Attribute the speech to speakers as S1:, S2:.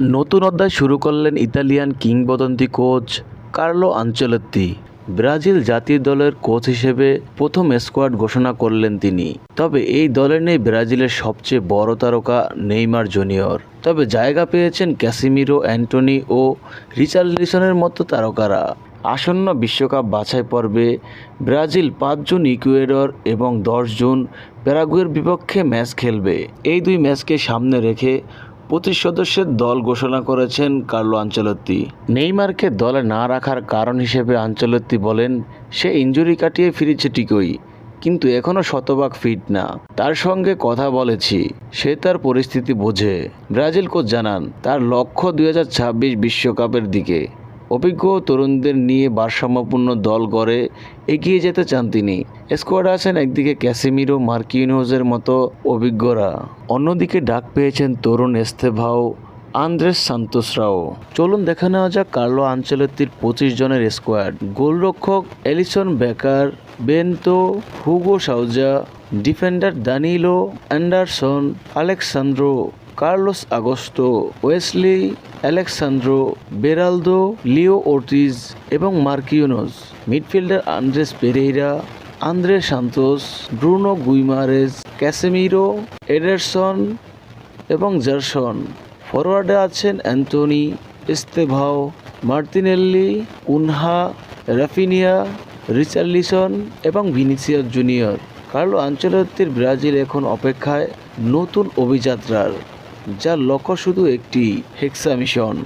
S1: নতুন অধ্যায় শুরু করলেন ইতালিয়ান কিংবদন্তি কোচ কার্লো আঞ্চলত্তি ব্রাজিল জাতীয় দলের কোচ হিসেবে প্রথম স্কোয়াড ঘোষণা করলেন তিনি। তবে এই দলে নেই ব্রাজিলের সবচেয়ে বড় তারকা নেইমার জুনিয়র। তবে জায়গা পেয়েছেন ক্যাসিমিরো, অ্যান্টনি ও রিচার্লিসনের মতো তারকারা। আসন্ন বিশ্বকাপ বাছাই পর্বে ব্রাজিল পাঁচ জুন ইকুয়েডর এবং দশ জুন প্যারাগুয়ের বিপক্ষে ম্যাচ খেলবে। এই দুই ম্যাচকে সামনে রেখে পঁচিশ সদস্যের দল ঘোষণা করেছেন কার্লো আঞ্চলত্তি। নেইমারকে দলে না রাখার কারণ হিসেবে আঞ্চলত্তি বলেন, সে ইঞ্জুরি কাটিয়ে ফিরেছে ঠিকই, কিন্তু এখনও শতভাগ ফিট না। তার সঙ্গে কথা বলেছি, সে তার পরিস্থিতি বোঝে। ব্রাজিল কোচ জানান, তার লক্ষ্য দুই বিশ্বকাপের দিকে। অভিজ্ঞ তরুণদের নিয়ে ভারসাম্যপূর্ণ দল গড়ে এগিয়ে যেতে চান তিনি। স্কোয়াডে আছেন একদিকে ক্যাসিমিরো মার্কিনোজের মতো অভিজ্ঞরা। অন্যদিকে ডাক পেয়েছেন তরুণ এস্তেভাও, আন্দ্রেস সান্তোসরাও। চলুন দেখে নেওয়া যাক কার্লো আঞ্চলত্তির পঁচিশ জনের স্কোয়াড। গোলরক্ষক Alisson Becker Bento, Hugo Souza, defender Danilo, Anderson, Alexsandro Carlos Augusto Wesley, Alexsandro, Beraldo, Leo Ortiz এবং Marquinhos midfielder Andreas Pereira, Andre Santos, Bruno Guimaraes, Casemiro, Ederson এবং জারসন। ফরওয়ার্ডে আছেন Antony, Estevao, Martinelli, Cunha, Raphinha, Richarlison এবং Vinicius Junior. Carlo আঞ্চলত্তির Brazil এখন অপেক্ষায় নতুন অভিযাত্রার। যার লক্ষ্য শুধু একটি হেক্সা মিশন।